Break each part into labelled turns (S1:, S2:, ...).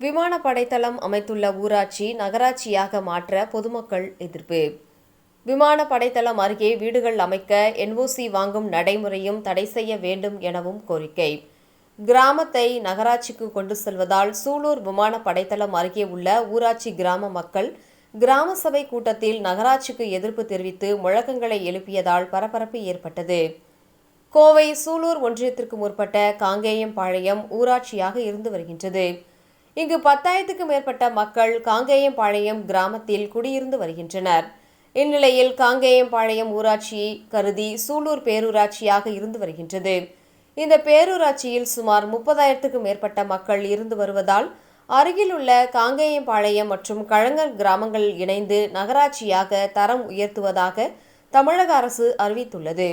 S1: விமானப்படைத்தளம் அமைத்துள்ள ஊராட்சி நகராட்சியாக மாற்ற பொதுமக்கள் எதிர்ப்பு. விமானப்படைத்தளம் அருகே வீடுகள் அமைக்க என்ஓசி வாங்கும் நடைமுறையும் தடை செய்ய வேண்டும் எனவும் கோரிக்கை. கிராமத்தை நகராட்சிக்கு கொண்டு செல்வதால் சூலூர் விமான படைத்தளம் அருகே உள்ள ஊராட்சி கிராம மக்கள் கிராம சபை கூட்டத்தில் நகராட்சிக்கு எதிர்ப்பு தெரிவித்து முழக்கங்களை எழுப்பியதால் பரபரப்பு ஏற்பட்டது. கோவை சூலூர் ஒன்றியத்திற்கு முற்பட்ட காங்கேயம்பாளையம் ஊராட்சியாக இருந்து வருகின்றது. இங்கு பத்தாயிரத்துக்கு மேற்பட்ட மக்கள் காங்கேயம்பாளையம் கிராமத்தில் குடியிருந்து வருகின்றனர். இந்நிலையில் காங்கேயம்பாளையம் ஊராட்சியை கருதி சூலூர் பேரூராட்சியாக இருந்து வருகின்றது. இந்த பேரூராட்சியில் சுமார் முப்பதாயிரத்துக்கும் மேற்பட்ட மக்கள் இருந்து வருவதால் அருகிலுள்ள காங்கேயம்பாளையம் மற்றும் கழங்கர் கிராமங்கள் இணைந்து நகராட்சியாக தரம் உயர்த்துவதாக தமிழக அரசு அறிவித்துள்ளது.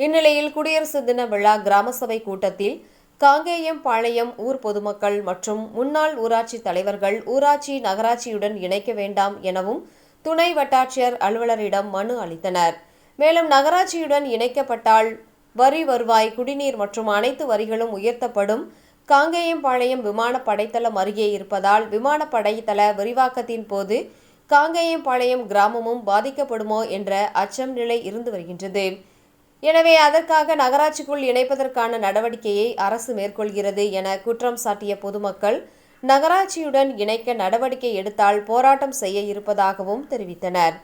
S1: இந்நிலையில் குடியரசு தின விழா கிராம சபை கூட்டத்தில் காங்கேயம் பாளையம் ஊர் பொதுமக்கள் மற்றும் முன்னாள் ஊராட்சி தலைவர்கள் ஊராட்சி நகராட்சியுடன் இணைக்க வேண்டாம் எனவும் துணை வட்டாட்சியர் அலுவலரிடம் மனு அளித்தனர். மேலும் நகராட்சியுடன் இணைக்கப்பட்டால் வரி வருவாய் குடிநீர் மற்றும் அனைத்து வரிகளும் உயர்த்தப்படும். காங்கேயம்பாளையம் விமான படைத்தளம் அருகே இருப்பதால் விமான படைத்தள விரிவாக்கத்தின் போது காங்கேயம்பாளையம் கிராமமும் பாதிக்கப்படுமோ என்ற அச்சம் நிலை இருந்து வருகின்றது. எனவே அதற்காக நகராட்சிக்குள் இணைப்பதற்கான நடவடிக்கையை அரசு மேற்கொள்கிறது என குற்றம் சாட்டிய பொதுமக்கள் நகராட்சியுடன் இணைக்க நடவடிக்கை எடுத்தால் போராட்டம் செய்ய இருப்பதாகவும் தெரிவித்தனர்.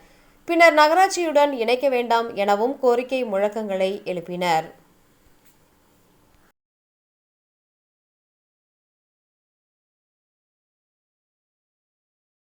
S1: பின்னர் நகராட்சியுடன் இணைக்க வேண்டாம் எனவும் கோரிக்கை முழக்கங்களை எழுப்பினர்.